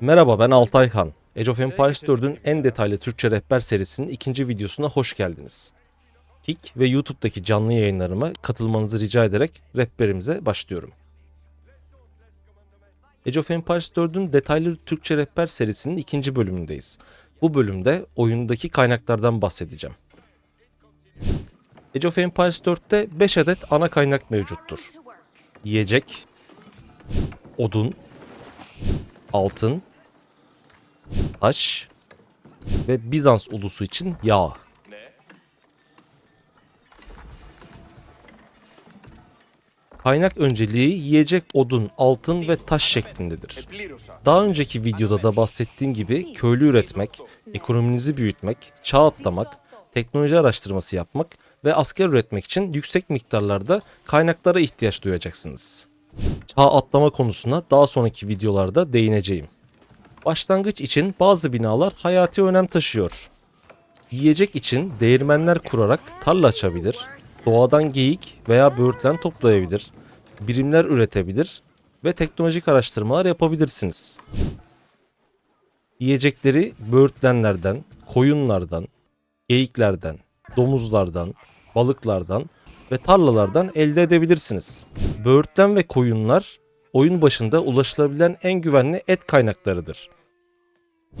Merhaba ben Altay Han. Age of Empires 4'ün en detaylı Türkçe rehber serisinin ikinci videosuna hoş geldiniz. Kick ve YouTube'daki canlı yayınlarıma katılmanızı rica ederek rehberimize başlıyorum. Age of Empires 4'ün detaylı Türkçe rehber serisinin ikinci bölümündeyiz. Bu bölümde oyundaki kaynaklardan bahsedeceğim. Age of Empires 4'te 5 adet ana kaynak mevcuttur. Yiyecek, odun, altın, taş ve Bizans ulusu için yağ. Kaynak önceliği yiyecek odun, altın ve taş şeklindedir. Daha önceki videoda da bahsettiğim gibi köylü üretmek, ekonominizi büyütmek, çağ atlamak, teknoloji araştırması yapmak ve asker üretmek için yüksek miktarlarda kaynaklara ihtiyaç duyacaksınız. Çağ atlama konusuna daha sonraki videolarda değineceğim. Başlangıç için bazı binalar hayati önem taşıyor. Yiyecek için değirmenler kurarak tarla açabilir, doğadan geyik veya böğürtlen toplayabilir, birimler üretebilir ve teknolojik araştırmalar yapabilirsiniz. Yiyecekleri böğürtlenlerden, koyunlardan, geyiklerden, domuzlardan, balıklardan ve tarlalardan elde edebilirsiniz. Böğürtlen ve koyunlar oyun başında ulaşılabilen en güvenli et kaynaklarıdır.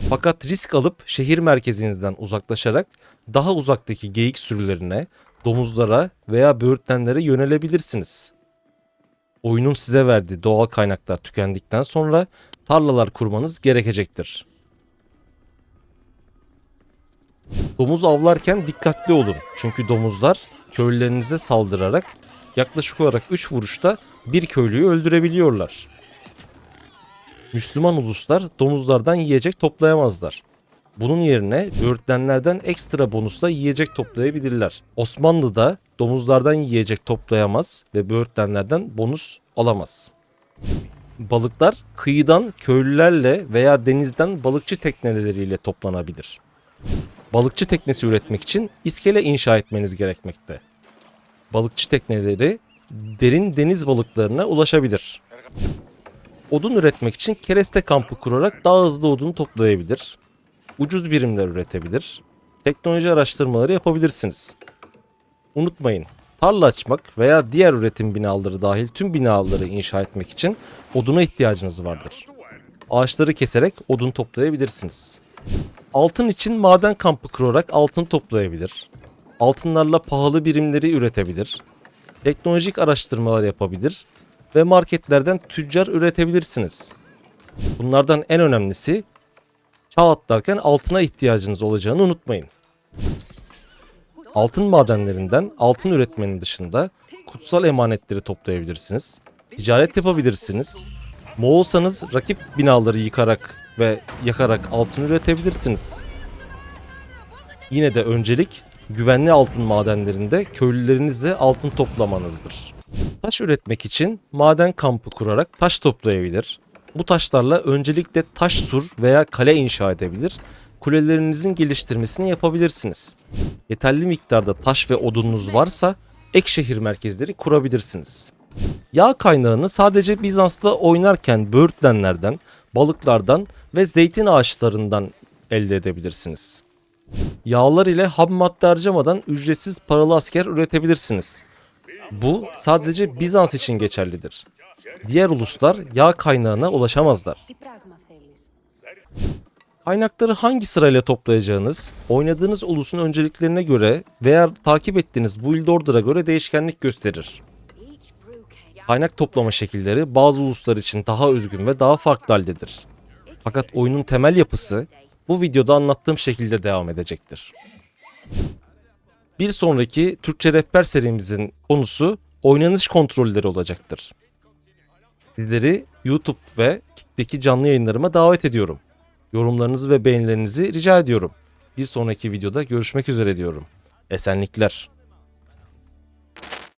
Fakat risk alıp şehir merkezinizden uzaklaşarak daha uzaktaki geyik sürülerine, domuzlara veya böğürtlenlere yönelebilirsiniz. Oyunun size verdiği doğal kaynaklar tükendikten sonra tarlalar kurmanız gerekecektir. Domuz avlarken dikkatli olun. Çünkü domuzlar köylülerinize saldırarak yaklaşık olarak 3 vuruşta bir köylüyü öldürebiliyorlar. Müslüman uluslar domuzlardan yiyecek toplayamazlar. Bunun yerine böğürtlenlerden ekstra bonusla yiyecek toplayabilirler. Osmanlı'da domuzlardan yiyecek toplayamaz ve böğürtlenlerden bonus alamaz. Balıklar kıyıdan köylülerle veya denizden balıkçı tekneleriyle toplanabilir. Balıkçı teknesi üretmek için iskele inşa etmeniz gerekmekte. Balıkçı tekneleri derin deniz balıklarına ulaşabilir. Odun üretmek için kereste kampı kurarak daha hızlı odun toplayabilir. Ucuz birimler üretebilir. Teknoloji araştırmaları yapabilirsiniz. Unutmayın, tarla açmak veya diğer üretim binaları dahil tüm binaları inşa etmek için oduna ihtiyacınız vardır. Ağaçları keserek odun toplayabilirsiniz. Altın için maden kampı kurarak altın toplayabilir. Altınlarla pahalı birimleri üretebilir. Teknolojik araştırmalar yapabilir ve marketlerden tüccar üretebilirsiniz. Bunlardan en önemlisi çağ atlarken altına ihtiyacınız olacağını unutmayın. Altın madenlerinden altın üretmenin dışında kutsal emanetleri toplayabilirsiniz. Ticaret yapabilirsiniz. Moğolsanız rakip binaları yıkarak ve yakarak altın üretebilirsiniz. Yine de öncelik güvenli altın madenlerinde köylülerinizle altın toplamanızdır. Taş üretmek için maden kampı kurarak taş toplayabilir. Bu taşlarla öncelikle taş sur veya kale inşa edebilir. Kulelerinizin geliştirmesini yapabilirsiniz. Yeterli miktarda taş ve odununuz varsa ek şehir merkezleri kurabilirsiniz. Yağ kaynağını sadece Bizans'ta oynarken böğürtlenlerden, balıklardan ve zeytin ağaçlarından elde edebilirsiniz. Yağlar ile ham madde harcamadan ücretsiz paralı asker üretebilirsiniz. Bu sadece Bizans için geçerlidir. Diğer uluslar yağ kaynağına ulaşamazlar. Kaynakları hangi sırayla toplayacağınız, oynadığınız ulusun önceliklerine göre veya takip ettiğiniz build order'a göre değişkenlik gösterir. Kaynak toplama şekilleri bazı uluslar için daha özgün ve daha farklı haldedir. Fakat oyunun temel yapısı bu videoda anlattığım şekilde devam edecektir. Bir sonraki Türkçe rehber serimizin konusu oynanış kontrolleri olacaktır. Sizleri YouTube ve Kick'teki canlı yayınlarıma davet ediyorum. Yorumlarınızı ve beğenilerinizi rica ediyorum. Bir sonraki videoda görüşmek üzere diyorum. Esenlikler.